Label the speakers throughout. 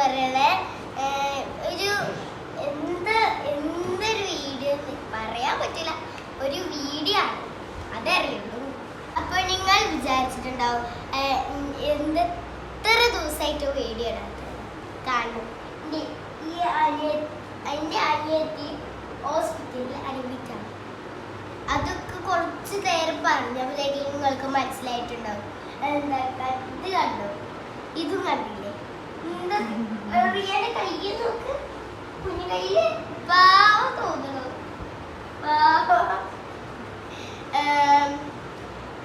Speaker 1: പറയണേ. ഒരു എന്ത് പറ്റില്ല. ഒരു വീഡിയോ ആണ്. അപ്പോൾ നിങ്ങൾ എന്ത് എത്ര വീഡിയോ ഇടാത്തത്? കാരണം ഈ അനിയ എന്റെ അനിയത്തി ഹോസ്പിറ്റലിൽ അഡ്മിറ്റാണ്. അതൊക്കെ കുറച്ച് നേരം പറഞ്ഞപ്പോഴേക്കും നിങ്ങൾക്ക് മനസ്സിലായിട്ടുണ്ടാവും. എന്താ ഇത് കണ്ടു? ഇതും കണ്ടില്ല?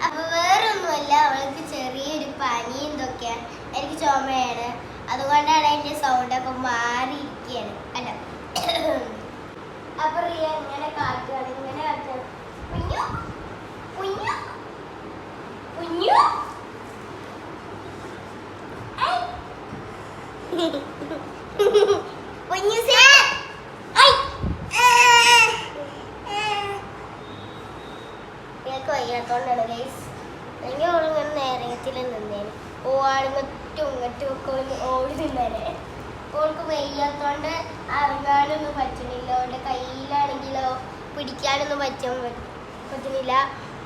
Speaker 1: അപ്പൊ വേറൊന്നുമല്ല അവൾക്ക് ചെറിയൊരു പനി എന്തൊക്കെയാ. എനിക്ക് ചുമയാണ്. അതുകൊണ്ടാണ് എന്റെ സൗണ്ട് ഒക്കെ മാറിയിരിക്കുകയാണ് അല്ല അപ്പൊ റിയ ഇങ്ങനെ കാട്ടുകയാണ് ഇങ്ങനെ കാട്ടുകയാണ് കുഞ്ഞു കുഞ്ഞു കുഞ്ഞു. കുഞ്ഞു you say ഇയാൾക്ക് വയ്യാത്തോണ്ടാണ് ഗൈസ് അല്ലെങ്കിൽ അവളിങ്ങനെ നേരത്തിൽ നിന്നേന് ഓടുങ്ങറ്റും ഇങ്ങറ്റും ഒക്കെ ഓടി നിന്നേനെ ഓൾക്ക് വയ്യാത്തോണ്ട് ഇറങ്ങാനൊന്നും പറ്റണില്ല അവളുടെ കയ്യിലാണെങ്കിലോ പിടിക്കാനൊന്നും പറ്റാൻ പറ്റ- പറ്റുന്നില്ല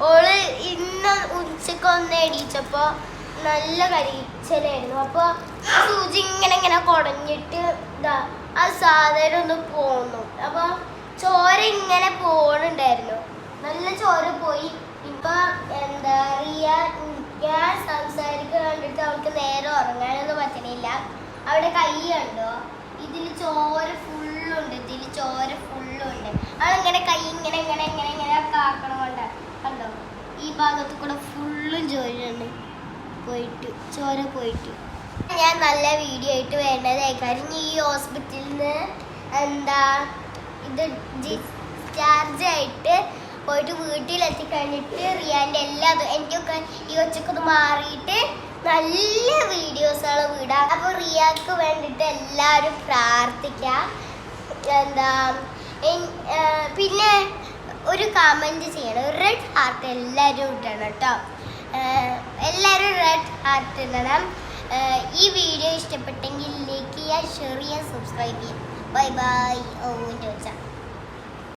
Speaker 1: ഓൾ ഇന്ന് ഉച്ചക്കൊന്ന് ഒന്ന് എണീച്ചപ്പോ നല്ല കരിച്ചലായിരുന്നു അപ്പൊ ആ സൂചി ഇങ്ങനെ ഇങ്ങനെ കുടഞ്ഞിട്ട് ഇതാ ആ സാധനം ഒന്ന് പോന്നു. അപ്പൊ ചോര ഇങ്ങനെ പോണുണ്ടായിരുന്നു. നല്ല ചോര പോയി. ഇപ്പൊ എന്താ പറയുക ഞാൻ സംസാരിക്കുക കണ്ടിട്ട് അവൾക്ക് നേരെ ഉറങ്ങാനൊന്നും പറ്റണില്ല. അവിടെ കൈ കണ്ടോ? ഇതിൽ ചോര ഫുള്ളുണ്ട് ഇതിൽ ചോര ഫുള്ളുണ്ട്. അവളിങ്ങനെ കൈ ഇങ്ങനെ ഇങ്ങനെ ഇങ്ങനെ ഇങ്ങനെ കാക്കണം കൊണ്ട് കണ്ടോ? ഈ ഭാഗത്ത് കൂടെ ഫുള്ളും ചോരയുണ്ട് പോയിട്ട് ചോര പോയിട്ട്. ഞാൻ നല്ല വീഡിയോ ആയിട്ട് വേണ്ടതായി കാര്യം ഈ ഹോസ്പിറ്റലിൽ നിന്ന് എന്താ ഇത് ഡിസ്ചാർജ് ആയിട്ട് പോയിട്ട് വീട്ടിലെത്തി കഴിഞ്ഞിട്ട് റിയാന്റെ എല്ലാ എനിക്കൊക്കെ ഈ ഒച്ചക്കൊന്ന് മാറിയിട്ട് നല്ല വീഡിയോസുകൾ വിടാം. അപ്പോൾ റിയാക്ക് വേണ്ടിയിട്ട് എല്ലാവരും പ്രാർത്ഥിക്കാം. എന്താ പിന്നെ ഒരു കമന്റ് ചെയ്യണം. റെഡ് ഹാർട്ട് എല്ലാവരും ഇടണം കേട്ടോ. റെഡ് ഹാർട്ട് ഇടണം. ഈ വീഡിയോ ഇഷ്ടപ്പെട്ടെങ്കിൽ ലൈക്ക് ചെയ്യുക ഷെയർ ചെയ്യുക സബ്സ്ക്രൈബ് ചെയ്യുക. ബൈ ബൈ ഓ ചോദിച്ചാൽ